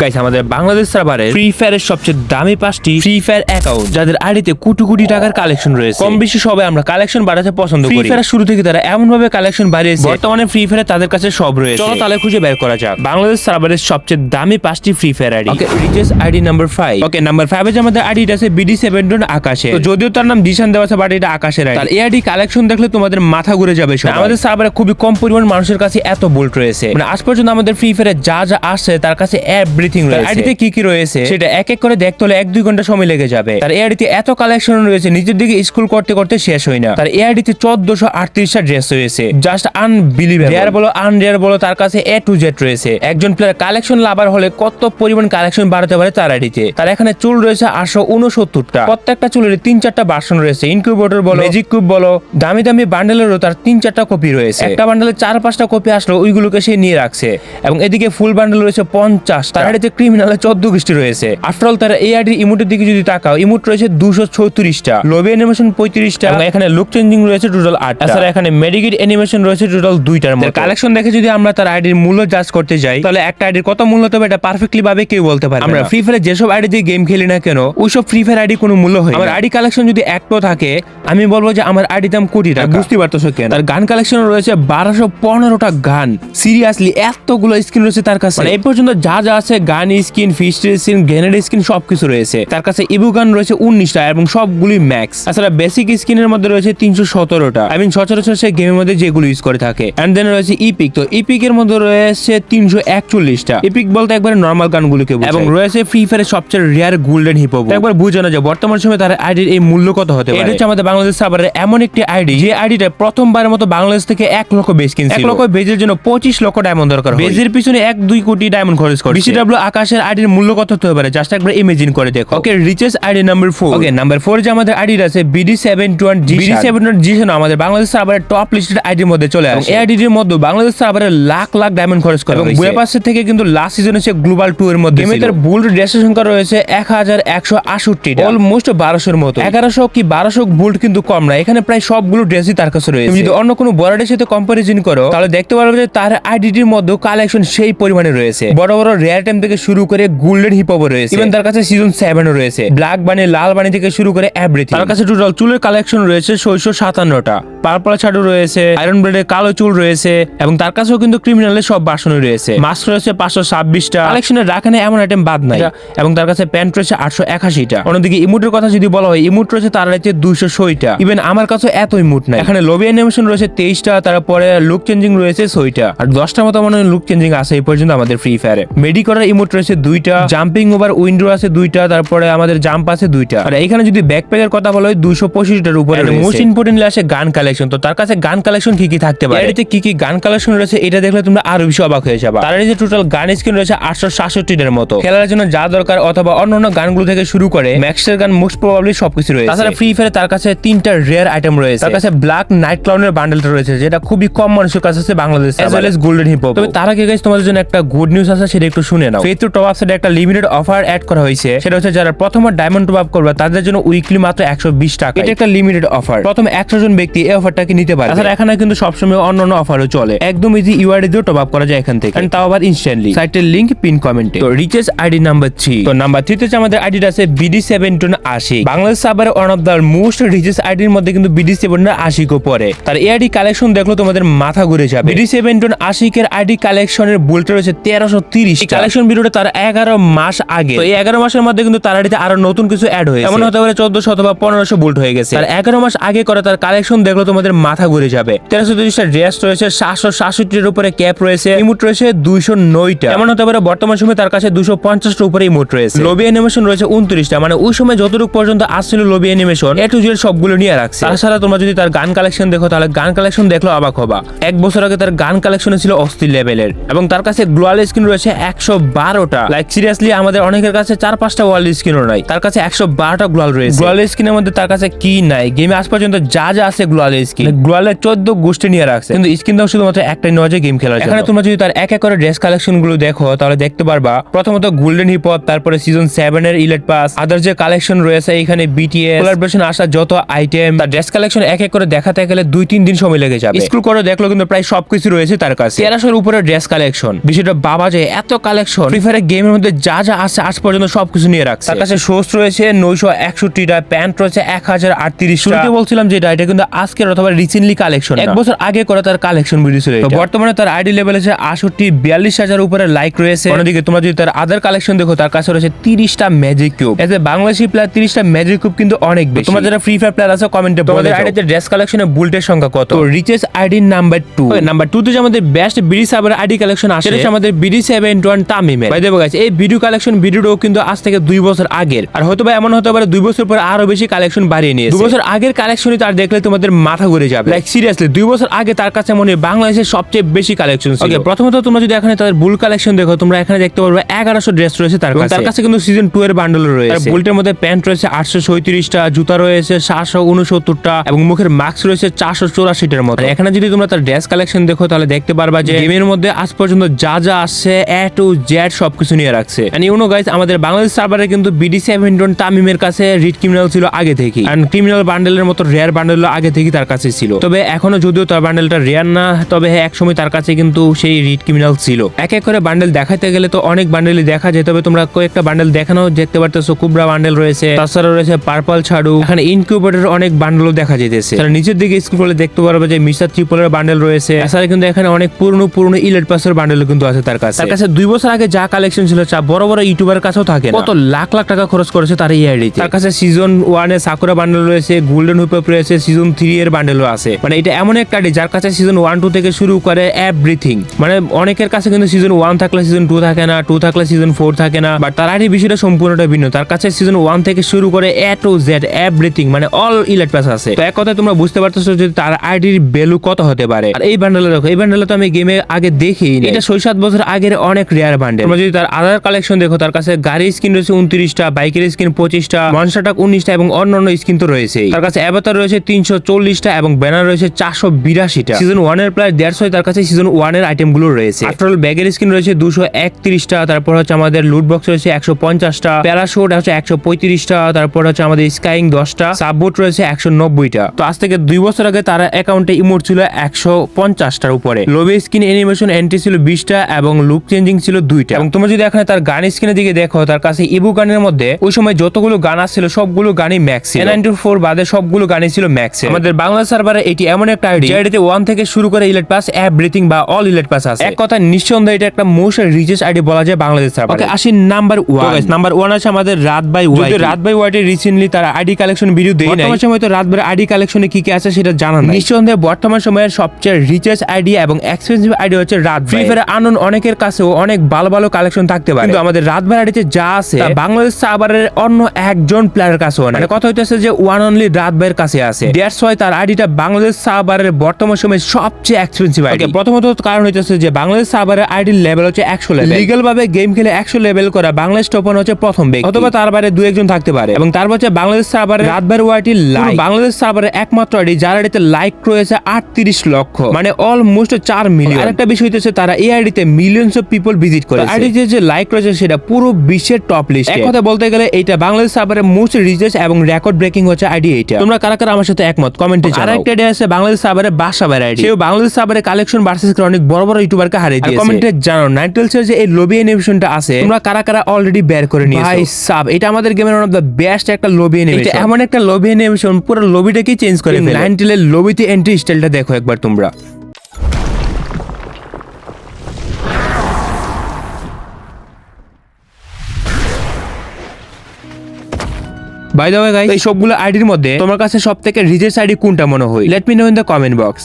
Guys আমাদের বাংলাদেশ সার্ভারে free ফায়ারের সবচেয়ে দামি পাঁচটি ফ্রি ফায়ার অ্যাকাউন্ট যাদের আইডিতে কোটি কোটি টাকার কালেকশন রয়েছে। কম বেশি সবাই আমরা কালেকশন বাড়াতে পছন্দ করি। ফ্রি ফায়ার শুরু থেকে তারা এমন ভাবে কালেকশন বাড়িয়েছে। বর্তমানে ফ্রি ফায়ারে তাদের কাছে সব রয়েছে। চলো তাহলে খুঁজে বের করা যাক। বাংলাদেশ সার্ভারের সবচেয়ে দামি পাঁচটি Free Fire ID. Okay riches ID number five okay number ফাইভে যে আমাদের আইডিটা আছে বিডি সেভেন আকাশে। তো যদিও তার নাম দিশান দেওয়া আছে বাট এটা আকাশের আইডি তার এই আইডি কালেকশন দেখলে তোমাদের মাথা ঘুরে যাবে সব আমাদের সার্ভারে খুবই কম পরিমাণ মানুষের কাছে এত বোল্ট রয়েছে। মানে আজ পর্যন্ত আমাদের ফ্রি ফায়ারে যা যা আসছে তার কাছে এভরিথিং রয়েছে। আইডিতে কি কি রয়েছে? সেটা এক এক করে দেখতে হলে এক দুই ঘণ্টা সময় লেগে যাবে। তার এই আইডিতে এত কালেকশন রয়েছে নিজের দিকে স্কুল করতে করতে শেষ হয় না। তার এই আইডিতে চোদ্দশো আটত্রিশটা ড্রেস রয়েছে। জাস্ট আনবিলিভেবল রেয়ার বলো আনরেয়ার বলো তার কাছে এ টু জেড রয়েছে। একজন প্লেয়ার কালেকশন লাভার হলে কত পরিমাণ কালেকশন বাড়াতে পারে তার আইডিতে? তার এখানে চুল রয়েছে আটশো উনসত্তরটা। প্রত্যেকটা চুলের তিন চারটা বাসন রয়েছে। ইনকিউবেটর বলো ম্যাজিক কিউব বলো দামি দামি বান্ডেলেরও তার তিন চারটা কপি রয়েছে। একটা বান্ডেলের চার পাঁচটা কপি আসলো ওইগুলোকে সে নিয়ে রাখছে। এবং এদিকে ফুল বান্ডেল রয়েছে পঞ্চাশ তার আইডিতে ক্রিমিনালের চোদ্দ গোষ্ঠী রয়েছে আফটার অল তার এই আইডির ইমোটের দিকে যদি তাকাও ইমোট রয়েছে দুশো ছত্রিশটা লোবি অ্যানিমেশন পঁয়ত্রিশটা এবং এখানে লুক চেঞ্জিং রয়েছে টোটাল আট তাছাড়া এখানে মেডিকেট অ্যানিমেশন রয়েছে টোটাল দুইটার মধ্যে কালেকশন দেখে যদি আমরা তার আইডির মূল্য জাজ করতে যাই তাহলে একটা আইডির কত মূল্য তবে এটা পারফেক্টলি ভাবে কেউ বলতে পারে আমরা ফ্রি ফায়ারে যেসব আইডি দিয়ে গেম খেলি না কেন ওইসব ফ্রি ফায়ার আইডি কোনো মূল্য হয় আমার আইডি কালেকশন যদি একটো থাকে আমি বলব যে আমার আইডি দাম কোটি টাকা। বুঝতে পারতেছো কেন? তার গান কালেকশন রয়েছে বারোশো পনেরোটা গান। সিরিয়াসলি এতগুলো স্ক্রিন রয়েছে তার কাছে। মানে এই পর্যন্ত যা যা আছে gun skin fist skin grenade skin সবকিছু রয়েছে। তার কাছে ইবু গান রয়েছে উনিশটা এবং সবগুলি ম্যাক্স তাছাড়া বেসিক স্কিনের মধ্যে রয়েছে তিনশো সতেরোটা। আই মিন সচরাচর সে গেমের মধ্যে যেগুলো ইউজ করে থাকে। এন্ড দেন রয়েছে ইপিক তো ইপিক এর মধ্যে রয়েছে তিনশো একচল্লিশটা। ইপিক বলতে একবারে নর্মাল গানগুলোকে। এবং রয়েছে ফ্রি ফায়ারের সবচেয়ে রেয়ার গোল্ডেন হিপ একবার বুঝে না যে বর্তমান সময়ে তার আইডির এই মূল্য কত হতে পারে? এটা হচ্ছে আমাদের বাংলাদেশ সার্ভারের এমন একটি আইডি যে আইডিটা প্রথমবারের মতো বাংলাদেশ থেকে এক লক্ষ বেস কিনছে এক লক্ষ বেজের জন্য পঁচিশ লক্ষ ডায়মন্ড দরকার বেজের পিছনে এক দুই কোটি ডায়মন্ড খরচ করে বিসিডব্লিউ আকাশের আইডির মূল্য কত হতে পারে? জাস্ট একবার ইমেজিন করে দেখো। Okay riches ID number four okay number four যে আমাদের আইডি আছে BD seven two one BD seven two G আমাদের বাংলাদেশ সার্ভারের টপ লিস্টেড আইডির মধ্যে চলে আসে। এই আইডির মধ্যে বাংলাদেশ সার্ভারে লাখ লাখ ডায়মন্ড খরচ করে এবং বুয়েপাসের থেকে কিন্তু লাস্ট সিজনে সে গ্লোবাল টু এর মধ্যে গেমে তার বুল ড্রেসের সংখ্যা রয়েছে এক হাজার একশো আষট্টি অলমোস্ট বারোশোর মতো। এগারোশো কি বারোশো বুল্ট কিন্তু কম না। এখানে প্রায় সবগুলো ড্রেসই তার কাছে রয়েছে। যদি অন্য কোনো বড়ারের সাথে কম্পারিজন করো তাহলে দেখতে পারবে যে তার আইডিটির মধ্যে কালেকশন সেই পরিমাণে রয়েছে। বড় বড় রেয়ার টাইম থেকে শুরু করে গোল্ডেন হিপ রয়েছে। ইভেন তার কাছে সিজন সেভেনও রয়েছে। ব্ল্যাক বানি লাল বানি থেকে শুরু করে এভরিথিং তার কাছে টোটাল চুলের কালেকশন রয়েছে ছয়শো সাতান্নটা। পার্পল ছাড়ু রয়েছে আয়রন ব্লেডের কালো চুল রয়েছে এবং তার কাছেও কিন্তু ক্রিমিনালের সব বাসনই রয়েছে। মাস্ক রয়েছে পাঁচশো ছাব্বিশটা। কালেকশনে রাখে না এমন আইটেম বাদ নাই এবং তার কাছে প্যান্ট রয়েছে আটশো একাশিটা। অন্যদিকে ইমুটের কথা যদি বলা হয় ইমুট রয়েছে তার রয়েছে দুইশো ছয়টা। ইভেন আমার কাছে এত ইমুট নাই। এখানে লবি অ্যানিমেশন রয়েছে তেইশটা তারপরে লুক চেঞ্জিং রয়েছে ছয়টা। আর দশটার মতো মনে হয় লুক চেঞ্জিং আছে এই পর্যন্ত আমাদের ফ্রি ফায়ারে মেডি করার ইমোট রয়েছে দুইটা জাম্পিং ওভার উইন্ডো আছে দুইটা তারপরে আমাদের জাম্প আছে দুইটা। আর এখানে যদি ব্যাকপ্যাকের কথা বলা হয় দুইশো পঁচিশটার উপরে মোস্ট ইম্পর্টেন্টলি আসে গান কালেকশন তো তার কাছে গান কালেকশন কি কি থাকতে পারে? এটাতে কি কি গান কালেকশন রয়েছে এটা দেখলে তোমরা আরও বেশি অবাক হয়ে যাবে। তার যে টোটাল গান স্ক্রিন রয়েছে আটশো সাতষট্টিটার মতো। খেলার জন্য যা দরকার অথবা অন্যান্য গানগুলো থেকে শুরু করে ম্যাক্সের গান মোস্ট প্রবাবলি সবকিছু রয়েছে। তাছাড়া ফ্রি ফায়ারে তার কাছে তিনটা রেয়ার আইটেম রয়েছে। তার কাছে ব্ল্যাক নাইট ক্লাউনের বান্ডেলটা রয়েছে যেটা খুবই কম মানুষের কাছে আছে Bangladesh as well as golden hip তবে তার আগে গাইস তোমাদের জন্য একটা গুড নিউজ আছে সেটা একটু শুনে নাও। ফেথ টু টপ আপসের একটা লিমিটেড অফার অ্যাড করা হয়েছে। সেটা হচ্ছে যারা প্রথম ডায়মন্ড টপ আপ করবে তাদের জন্য উইকলি মাত্র একশো বিশ টাকা। এটা একটা লিমিটেড অফার প্রথম একশো জন ব্যক্তি এই অফারটাকে নিতে পারে তাছাড়া এখানে কিন্তু সবসময় অন্যান্য অফারও চলে। একদম ইজি ইউআইডি দিয়েও টপ আপ করা যায় এখান থেকে। And তাও আবার ইনস্ট্যান্টলি সাইটের লিংক পিন কমেন্টে তো রিচেস আইডি নাম্বার থ্রি তো নাম্বার থ্রিতে হচ্ছে আমাদের আইডিটা আছে বিডি সেভেন টু আশি বাংলাদেশ সার্ভারে one of the most riches আইডির মধ্যে কিন্তু বিডি সেভেন আশিকও পড়ে। তার এই আইডি কালেকশন দেখল তোমাদের মাথা ঘুরে যাবে। বিডি সেভেন টু আশিকের আইডি কালেকশনের বুলটা রয়েছে তেরোশো তিরিশ কালেকশন ভিডিওটা তার এগারো মাস আগে। তো এই এগারো মাসের মধ্যে কিন্তু তার আইডিতে আরও নতুন কিছু অ্যাড হয়েছে। এমন হতে পারে চোদ্দশো অথবা পনেরোশো বুল্ট হয়ে গেছে। তার এগারো মাস আগে করা তার কালেকশন দেখল তোমাদের মাথা ঘুরে যাবে। তেরোশো তিরিশটা ড্রেস রয়েছে সাতশো সাতষট্টির উপরে ক্যাপ রয়েছে ইমুট রয়েছে দুইশো নয়টা। এমন হতে পারে বর্তমান সময় তার কাছে দুশো পঞ্চাশটা উপরে ইমুট রয়েছে। লবি অ্যানিমেশন রয়েছে উনত্রিশটা মানে ওই সময় যতটুকু পর্যন্ত আসছিল lobby animation A to Z সবগুলো নিয়ে রাখছে। তাছাড়া তোমরা যদি তার গান কালেকশন দেখো তাহলে গান কালেকশন দেখল অবাক হবা। এক বছর আগে তার গান কালেকশনে ছিল অস্থির লেভেলের এবং তার কাছে গ্লোয়াল স্ক্রিন রয়েছে একশো বারোটা। লাইক সিরিয়াসলি আমাদের অনেকের কাছে চার পাঁচটা ওয়ার্ল্ড স্ক্রিনও নাই। তার কাছে একশো বারোটা গ্লোয়াল রয়েছে। গ্লোয়াল স্ক্রিনের মধ্যে তার কাছে কি নাই? গেমে আজ পর্যন্ত যা যা আছে গ্লোয়াল স্ক্রিন গ্লোয়ালের চোদ্দ গোষ্ঠী নিয়ে রাখছে। কিন্তু স্ক্রিন দাও শুধুমাত্র একটাই গেম খেলার এখানে তোমরা যদি তার এক এক করে ড্রেস কালেকশনগুলো দেখো তাহলে দেখতে পারবা প্রথমত গোল্ডেন হিপ হপ তারপরে সিজন সেভেন এর ইলেট পাস আদার যে কালেকশন রয়েছে এখানে বিটিএস কোলাবরেশন আসা যত আইটেম তার ড্রেস কালেকশন এক এক করে দেখাতে গেলে দুই তিন দিন সময় লেগে যাবে। স্কুল করে দেখল কিন্তু প্রায় সবকিছু রয়েছে তার কাছে। তেরোশোর উপরে ড্রেস কালেকশন বিষয়টা বাবা যে এত কালেকশন ফ্রি ফায়ার গেমের মধ্যে যা যা আছে আজ পর্যন্ত সবকিছু নিয়ে রাখছে। তার কাছে শোস রয়েছে নয়শো একষট্টিটা প্যান্ট রয়েছে এক হাজার আটত্রিশ বলছিলাম যে এটা এটা কিন্তু আজকের অথবা রিসেন্টলি কালেকশন এক বছর আগে করা তার কালেকশন ভিডিও ছিল তো বর্তমানে তার আইডি লেভেল আছে আষট্টি বিয়াল্লিশ হাজার উপরে লাইক রয়েছে। অন্যদিকে তোমরা যদি তার আদার কালেকশন দেখো তার কাছে রয়েছে তিরিশটা ম্যাজিক কিউব এতে বাংলাদেশি প্লেয়ার তিরিশটা ম্যাজিক কিউব কিন্তু অনেক বেশি। তোমরা যারা ফ্রি ফায়ার প্লেয়ার আছে কমেন্টে তোমাদের আইডিতে ড্রেস কালেকশনে বুলটের সংখ্যা কত? তো riches ID number two number two তে যে আমাদের best BD Saber ID collection আসে সেটা আমাদের বিডি সেভেন ওয়ান তামিমের ভাই দেবো এই ভিডিও কালেকশন ভিডিওটাও কিন্তু আজ থেকে দুই বছর আগের। আর হয়তো বা এমন হতে পারে দুই বছর পর আরও বেশি কালেকশন বাড়িয়ে নিয়েছে। দুই বছর আগের কালেকশনই তার দেখলে তোমাদের মাথা ঘুরে যাবে। লাইক সিরিয়াসলি দুই বছর আগে তার কাছে মনে হয় বাংলাদেশের সবচেয়ে বেশি কালেকশন ওকে প্রথমত তোমরা যদি এখানে তাদের বুল কালেকশন দেখো তোমরা এখানে দেখতে পারবে এগারোশো ড্রেস রয়েছে তার কাছে তার কাছে। কিন্তু সিজন টু এর বান্ডল রয়েছে। বুলটের মধ্যে প্যান্ট রয়েছে আটশো সৈত্রিশটা জুতা রয়েছে সাতশো উনসত্তরটা এবং মুখের মাস্ক রয়েছে চারশো চৌরাশিটার মতো। আর এখানে যদি তোমরা তার ড্রেস কালেকশন দেখো তাহলে দেখতে পারবা যে গেমের মধ্যে আজ পর্যন্ত যা যা আসছে এ টু জেড সবকিছু নিয়ে রাখছে। এন্ড ইউ নো গাইস আমাদের বাংলাদেশ সার্ভারে কিন্তু বিডি সেভেন তামিমের কাছে রিড ক্রিমিনাল ছিল আগে থেকে এন্ড ক্রিমিনাল বান্ডেলের মতো রেয়ার বান্ডেল আগে থেকে তার কাছে ছিল। তবে এখনও যদিও তার বান্ডেলটা রেয়ার না, তবে হ্যাঁ একসময় তার কাছে কিন্তু সেই রিড ক্রিমিনাল ছিল। এক এক করে বান্ডেল দেখাতে গেলে তো অনেক বান্ডেলই দেখা যায়, তবে তোমরা কয়েকটা বান্ডেল দেখানো দেখতে পারতেছো কুবরা বান্ডেল রয়েছে তাছাড়া রয়েছে পার্পল ছাড়ু এখানে ইনকিউবেটর অনেক বান্ডেলও দেখা যেতেছে তারা নিচের দিকে স্ক্রল করলে দেখতে পারবে যে মিস্টার ত্রিপলের বান্ডেল রয়েছে এছাড়া কিন্তু এখানে অনেক পুরনো পুরনো ইলেট পাসের বান্ডেল কিন্তু আছে তার কাছে। তার কাছে দুই বছর আগে যা কালেকশন ছিল, চা বড় বড় ইউটিউবার কাছেও থাকে। কত লাখ লাখ টাকা খরচ করেছে তার এই আইডিতে। তার কাছে সিজন ওয়ানে সাকুরা বান্ডেল রয়েছে গোল্ডেন হুপ রয়েছে সিজন থ্রি এর বান্ডেলও আছে। মানে এটা এমন একটা আইডি যার কাছে সিজন ওয়ান টু থেকে শুরু করে এভরিথিং মানে অনেকের কাছে কিন্তু সিজন ওয়ান থাকলে সিজন টু থাকে না টু থাকলে সিজন ফোর থাকে না বাট তার আইডি বিষয়টা সম্পূর্ণটা ভিন্ন। তার কাছে সিজন ওয়ান থেকে শুরু করে এ টু জেড এভরিথিং মানে অল ইলেট পাস আছে। তো এক কথায় তোমরা বুঝতে পারতেছো যে তার আইডির ভ্যালু কত হতে পারে। আর এই বান্ডেলে দেখো, এই বান্ডেলে তো আমি গেমে আগে দেখি এটা ছয় সাত বছর আগের অনেক রেয়ার বান্ডেল তোমরা যদি তার আদার কালেকশন দেখো, তার কাছে গাড়ির স্কিন রয়েছে উনত্রিশটা, বাইকের স্কিন পঁচিশটা মনসাটাক উনিশটা এবং অন্যান্য স্কিন তো রয়েছে তার কাছে অ্যাভাতার রয়েছে তিনশো চল্লিশ চল্লিশটা এবং ব্যানার রয়েছে চারশো বিরাশিটা। সিজন ওয়ানের প্রায় দেড়শো তার কাছে সিজন ওয়ানের আইটেমগুলো রয়েছে আফটার ব্যাগের স্কিন রয়েছে দুশো একত্রিশটা, তারপর হচ্ছে আমাদের লুট বক্স রয়েছে একশো পঞ্চাশটা প্যারাশুট হচ্ছে একশো পঁয়ত্রিশটা, তারপর হচ্ছে আমাদের স্কাইং দশটা সাববোট রয়েছে একশো নব্বইটা। তো আজ থেকে দুই বছর আগে তার অ্যাকাউন্টে ইমোট ছিল একশো পঞ্চাশটার উপরে। লোবে স্কিন অ্যানিমেশন এন্ট্রি ছিল বিশটা এবং লুক চেঞ্জিং ছিল দুইটা। এবং তোমরা যদি এখানে তার গান স্ক্রিনের দিকে দেখো, তার কাছে ইবু গানের মধ্যে ওই সময় যতগুলো গান আসছিল, সবগুলো গানই ম্যাক্স ফোর বাদে সবগুলো গানই ছিল ম্যাক্স আমাদের বাংলা সার্ভারে এটি এমন একটা আইডি যেটিতে ওয়ান থেকে শুরু করে ইলেট পাস এভরিথিং বা অল ইলেট পাস আছে। এক কথা নিঃসন্দেহে এটা একটা মোস্ট রিচেস্ট আইডি বলা যায় বাংলাদেশ সার্ভার। ওকে আসি নাম্বার ওয়ান নাম্বার ওয়ান আছে আমাদের রাত বাই ওয়াই রাত বাই ওয়াইটে রিসেন্টলি তারা আইডি কালেকশন ভিডিও দেয় বর্তমান সময় তো রাত বাই আইডি কালেকশনে কি কি আছে সেটা জানা নাই। নিঃসন্দেহে বর্তমান সময়ের সবচেয়ে রিচেস্ট আইডি এবং এক্সপেন্সিভ আইডি হচ্ছে রাত ফ্রি ফায়ার আনন অনেকের কাছেও অনেক ভালো ভালো কালেকশন থাকতে পারে। কিন্তু আমাদের রাত বাই আইডিতে যা আছে বাংলাদেশ সার্ভারের অন্য একজন প্লেয়ারের কাছেও নাই। মানে কথা হইতেছে যে ওয়ান অনলি রাত ভাইয়ের কাছে আছে। দ্যাটস ওয়াই তার আইডিটা বাংলাদেশ সার্ভারের বর্তমান সময়ে সবচেয়ে এক্সপেন্সিভ আইডি। প্রথমত কারণ হইতেছে যে বাংলাদেশ সার্ভারের আইডির লেভেল হচ্ছে একশো লেভেল লিগাল ভাবে গেম খেলে একশো লেভেল করা বাংলাদেশ টপন হচ্ছে প্রথম ব্যক্তি। অথবা তার বাইরে দু একজন থাকতে পারে। এবং তারপর হচ্ছে বাংলাদেশ সার্ভারের রাত ভাইয়ের ওয়াইটি লাইক বাংলাদেশ সার্ভারের একমাত্র আইডি যার আইডিতে লাইক রয়েছে আটত্রিশ লক্ষ। মানে অলমোস্ট চার মিলিয়ন আরেকটা বিষয় হচ্ছে তারা এই আইডিতে মিলিয়ন্স অফ পিপল ভিজিট করে আইডিতে যে লাইক রয়েছে সেটা পুরো বিশ্বের টপ লিস্ট এক কথা বলতে গেলে এটা বাংলাদেশ সার্ভারের মোস্ট রিচার্জ এবং রেকর্ড ব্রেকিং হচ্ছে আইডি এটা তোমরা কারা কারা আমার সাথে একমত? কমেন্টে আরেকটা আইডি আছে বাংলাদেশ সাবারে বাসা ভ্যারাইটি সেও বাংলাদেশ কালেকশন ভার্সেস অনেক বড় বড় ইউটিউবারকে হারিয়ে দিয়েছে। কমেন্টে জানো যে এই লবি অ্যানিমেশনটা আছে তোমরা কারা কারা অলরেডি বের করে নিয়েছো? ভাই সাব এটা আমাদের গেমের ওয়ান অফ দ্য বেস্ট একটা লবি অ্যানিমেশন এমন একটা লবি অ্যানিমেশন পুরো লবিটাকে চেঞ্জ করে ফেলে। নাইনটেলের লবিতে এন্ট্রি স্টাইলটা দেখো একবার তোমরা। বাই দ্য ওয়ে গাইস এই সবগুলো আইডির মধ্যে তোমার কাছে সবথেকে রিচেস্ট আইডি কোনটা মনে হয়? Let me know in the comment box